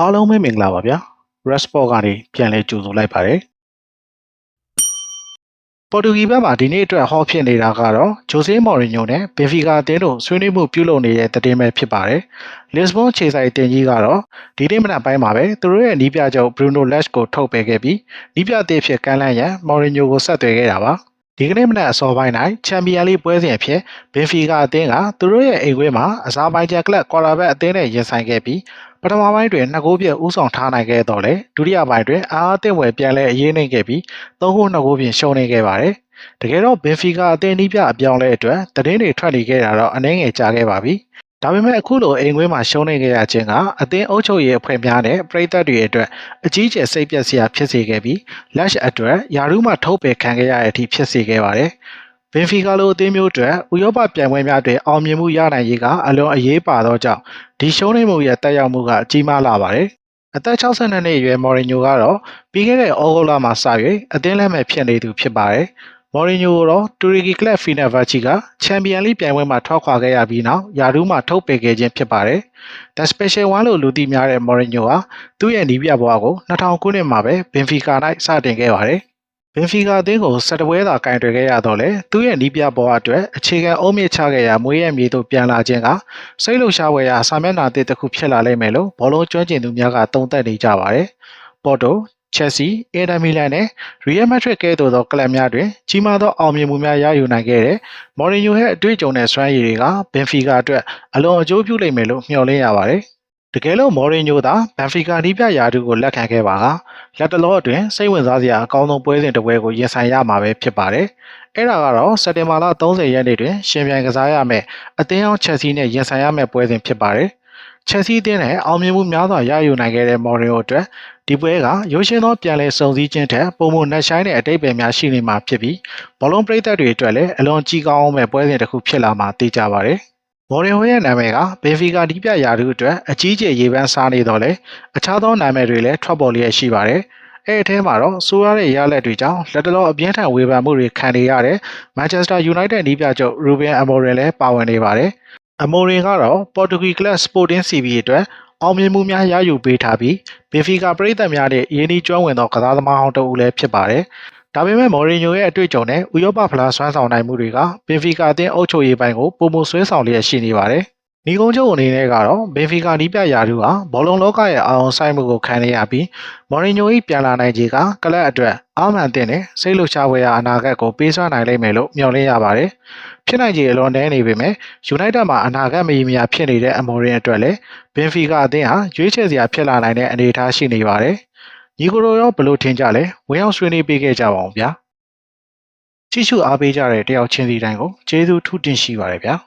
အားလုံးပဲမင်္ဂလာပါဗျာ Resport ကနေပြန်လဲကြိုဆိုလိုက်ပါတယ်ပေါ်တူဂီဘက်မှာဒီနေ့အတွက်ဟောဖြစ်နေတာကတော့ဂျိုဆေးမော်ရီညိုနဲ့ဘင်ဖီကာအသင်းတို့ဆွေးနွေးမှုပြုလုပ်နေတဲ့တည်င်းပဲဖြစ်ပါတယ်လစ်ဘွန်ခြေဆိုင်တင်ကြီးကတော့ဒီနေ့မနက်ပိုင်းမှာပဲသူတို့ရဲ့နီးပြချုပ်ဘရူနိုလက်ကိုထုတ်ပယ်ခဲ့ပြီးနီးပြအသစ်ဖြစ်ကမ်းလှမ်းရန်မော်ရီညိုကိုဆက်သွယ်ခဲ့တာပါ ဒီကနေ့မနက်အစောပိုင်း၌ချန်ပီယံလိပွဲစဉ်အဖြစ်ဘင်ဖီကာအသင်းကသူတို့ရဲ့အိမ်ခွဲမှာအဇာဘိုင်ဂျန်ကလပ်ကွာလာဘက်အသင်းနဲ့ရင်ဆိုင်ခဲ့ပြီးပထမပိုင်းတွင်နှစ်ဂိုးပြည့်ဦးဆောင်ထားနိုင်ခဲ့တော့လေဒုတိယပိုင်းတွင်အားအသင့်ဝယ်ပြန်လဲအရေးနှိမ့်ခဲ့ပြီးသုံးဂိုးနှစ်ဂိုးဖြင့်ရှုံးနေခဲ့ပါတယ်တကယ်တော့ဘင်ဖီကာအသင်းနီးပြအပြောင်းလဲအတွက်တည်င်းတွေထွက်နေခဲ့တာတော့အနည်းငယ်ကြာခဲ့ပါပြီ ဒါပေမဲ့အခုလိုအိမ်ခွဲမှာရှုံးနေခဲ့ရခြင်းကအသင်းအုပ်ချုပ်ရေးအဖွဲ့များနဲ့ပြည်သက်တွေအတွက်အကြီးကျယ်စိတ်ပျက်စရာဖြစ်စေခဲ့ပြီး lash အတွက်ယာရုမှထုတ်ပယ်ခံခဲ့ရတဲ့အထိဖြစ်စေခဲ့ပါတယ်။ဘင်ဖီကာလိုအသင်းမျိုးအတွက်ဥရောပပြိုင်ပွဲများတွင်အောင်မြင်မှုရနိုင်ရေးကအလွန်အရေးပါသောကြောင့်ဒီရှုံးနိမ့်မှုရဲ့တက်ရောက်မှုကအကြီးမားလာပါတယ်။အသက်62နှစ်အရွယ်မော်ရီညိုကတော့ပြီးခဲ့တဲ့ဩဂုတ်လမှာစ၍အသင်းလက်မဲ့ဖြစ်နေသူဖြစ်ပါတယ်။ မော်ရီညိုကတော့တူရီဂီကလပ်ဖီနာဗာချီကချန်ပီယံလိပြိုင်ပွဲမှာထွက်ခွာခဲ့ရပြီးနောက်ယာရုမှထုတ်ပယ်ခဲ့ခြင်းဖြစ်ပါတယ်။ The Special One လို့လူသိများတဲ့မော်ရီညိုဟာသူ့ရဲ့နီးပြဘွားကို2000ခုနှစ်မှာပဲဘင်ဖီကာ၌စတင်ခဲ့ပါတယ်။ဘင်ဖီကာအသင်းကိုဆက်တပွဲသာကင်တွယ်ခဲ့ရတော့လေသူ့ရဲ့နီးပြဘွားအတွက်အခြေခံအုံးမြင့်ချခဲ့ရမွေးရမြေတို့ပြန်လာခြင်းကစိတ်လှုပ်ရှားဝယ်ရာစာမျက်နှာတစ်တစ်ခုဖြစ်လာလိမ့်မယ်လို့ဘောလုံးကျွမ်းကျင်သူများကသုံးသပ်နေကြပါတယ်။ပေါ်တို ချက်စီ၊အီတာမီလန်နဲ့ရီယယ်မက်ဒရစ်ကဲ့သို့သောကလပ်များတွင်ကြီးမားသောအောင်မြင်မှုများရယူနိုင်ခဲ့တဲ့မော်ရီညိုရဲ့အတွေ့အကြုံနဲ့စွမ်းရည်တွေကဘင်ဖီကာအတွက်အလွန်အကျိုးပြုလိမ့်မယ်လို့မျှော်လင့်ရပါတယ်။တကယ်လို့မော်ရီညိုသာဘန်ဖီကာနီးပြရာထူးကိုလက်ခံခဲ့ပါကလက်တလောအတွင်းစိတ်ဝင်စားစရာအကောင်းဆုံးပွဲစဉ်တစ်ပွဲကိုရင်ဆိုင်ရမှာပဲဖြစ်ပါတယ်။အဲ့ဒါကတော့စက်တင်ဘာလ30ရက်နေ့တွင်ရှင်ပြိုင်ကစားရမယ့်အသင်းအောင်ချက်စီနဲ့ရင်ဆိုင်ရမယ့်ပွဲစဉ်ဖြစ်ပါတယ်။ ချက်စီအသင်းနဲ့အောင်မြင်မှုများစွာရယူနိုင်ခဲ့တဲ့မော်ရီယိုအတွက်ဒီပွဲကရိုးရှင်းသောပြန်လည်စုံစည်းခြင်းထက်ပုံမနှက်ဆိုင်တဲ့အတိတ်ပဲများရှိနေမှာဖြစ်ပြီးဘောလုံးပရိသတ်တွေအတွက်လည်းအလွန်ကြီးကောင်းမဲ့ပွဲစဉ်တစ်ခုဖြစ်လာမှာသိကြပါတယ်။မော်ရီယိုရဲ့နာမည်ကဘင်ဖီကာဒီပြရာထူးအတွက်အကြီးကျယ်ရေပန်းစားနေတော့လေအခြားသောနာမည်တွေလည်းထွက်ပေါ်လျက်ရှိပါတယ်။အဲ့အထဲမှာတော့ဆိုရတဲ့ရလက်တွေကြောင့်လက်တလောအပြင်းထန်ဝေဖန်မှုတွေခံနေရတဲ့ Manchester United နီးပြချုပ် Ruben Amorim လည်းပါဝင်နေပါတယ်။ Amorim ကတော့ Portuguese Club Sporting CB အတွက်အောင်မြင်မှုများရယူပေးထားပြီးဘင်ဖီကာပရိသတ်များနဲ့ရင်းနှီးကျွမ်းဝင်သောကစားသမားဟောင်းတစ်ဦးလည်းဖြစ်ပါတယ်။ဒါပေမဲ့မော်ရီညိုရဲ့အတွေ့အကြုံနဲ့ဥရောပဖလားဆွမ်းဆောင်နိုင်မှုတွေကဘင်ဖီကာအသင်းအုပ်ချုပ်ရေးပိုင်းကိုပုံမဆွဲဆောင်လျက်ရှိနေပါတယ်။ နီကုန်းချုပ်အနေနဲ့ကတော့ဘင်ဖီကာနီးပြရာထူးဟာဘောလုံးလောကရဲ့အာရုံစိုက်မှုကိုခံရပြီးမော်ရီညို၏ပြန်လာနိုင်ခြေကကလပ်အတွက်အာမန်တင်နဲ့စိတ်လှုပ်ရှားဝယ်ရာအနာဂတ်ကိုပေးစွမ်းနိုင်လိမ့်မယ်လို့မျှော်လင့်ရပါတယ်။ဖြစ်နိုင်ခြေအလွန်နည်းနေပေမဲ့ယူနိုက်တက်မှာအနာဂတ်မရေမရာဖြစ်နေတဲ့အမော်ရင်အတွက်လည်းဘင်ဖီကာအသင်းဟာရွေးချယ်စရာဖြစ်လာနိုင်တဲ့အနေအထားရှိနေပါတယ်။ညီကိုရိုရောဘယ်လိုထင်ကြလဲဝင်ရောက်ဆွေးနွေးပေးခဲ့ကြပါအောင်ဗျာ။ကြည့်ရှုအားပေးကြတဲ့တယောက်ချင်းစီတိုင်းကိုကျေးဇူးထူးတင်ရှိပါတယ်ဗျာ။